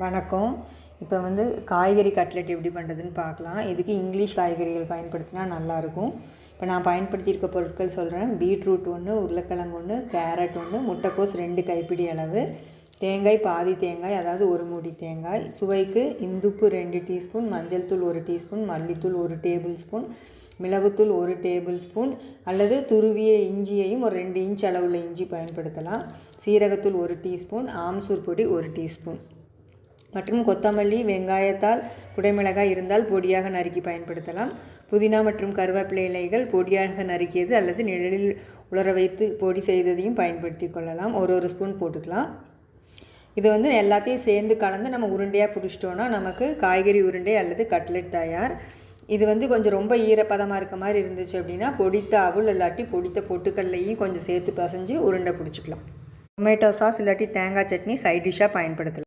வணக்கம். இப்போ வந்து காய்கறி கட்லெட் எப்படி பண்ணுறதுன்னு பார்க்கலாம். இதுக்கு இங்கிலீஷ் காய்கறிகள் பயன்படுத்தினா நல்லாயிருக்கும். இப்போ நான் பயன்படுத்தியிருக்க பொருட்கள் சொல்கிறேன் பீட்ரூட் ஒன்று உருளைக்கிழங்கு ஒன்று கேரட் ஒன்று முட்டைக்கோஸ் ரெண்டு கைப்பிடி அளவு. தேங்காய் பாதி தேங்காய் அதாவது ஒரு மூடி தேங்காய். சுவைக்கு இந்துப்பு ரெண்டு டீஸ்பூன் மஞ்சள் தூள் ஒரு டீஸ்பூன் மல்லித்தூள் ஒரு டேபிள் ஸ்பூன் மிளகுத்தூள் ஒரு டேபிள் ஸ்பூன் அல்லது துருவிய இஞ்சியையும் ஒரு ரெண்டு இன்ச் அளவுள்ள இஞ்சி பயன்படுத்தலாம். சீரகத்தூள் ஒரு டீஸ்பூன் ஆம்சூர் பொடி ஒரு டீஸ்பூன். மற்றும் கொத்தமல்லி வெங்காயத்தால் குடைமிளகாய் இருந்தால் பொடியாக நறுக்கி பயன்படுத்தலாம். புதினா மற்றும் கருவேப்பிலை இலைகள் பொடியாக நறுக்கியது அல்லது நிழலில் உலர வைத்து பொடி செய்ததையும் பயன்படுத்தி கொள்ளலாம். ஒரு ஒரு ஸ்பூன் போட்டுக்கலாம். இது வந்து எல்லாத்தையும் சேர்ந்து கலந்து நம்ம உருண்டையாக பிடிச்சிட்டோன்னா நமக்கு காய்கறி உருண்டை அல்லது கட்லெட் தயார். இது வந்து கொஞ்சம் ரொம்ப ஈரப்பதமாக இருக்க மாதிரி இருந்துச்சு அப்படின்னா பொடித்த அவுள் இல்லாட்டி பொடித்த பொட்டுக்கல்லையும் கொஞ்சம் சேர்த்து பசைஞ்சு உருண்டை பிடிச்சிக்கலாம். டொமேட்டோ சாஸ் இல்லாட்டி தேங்காய் சட்னி சைட் டிஷ்ஷாக பயன்படுத்தலாம்.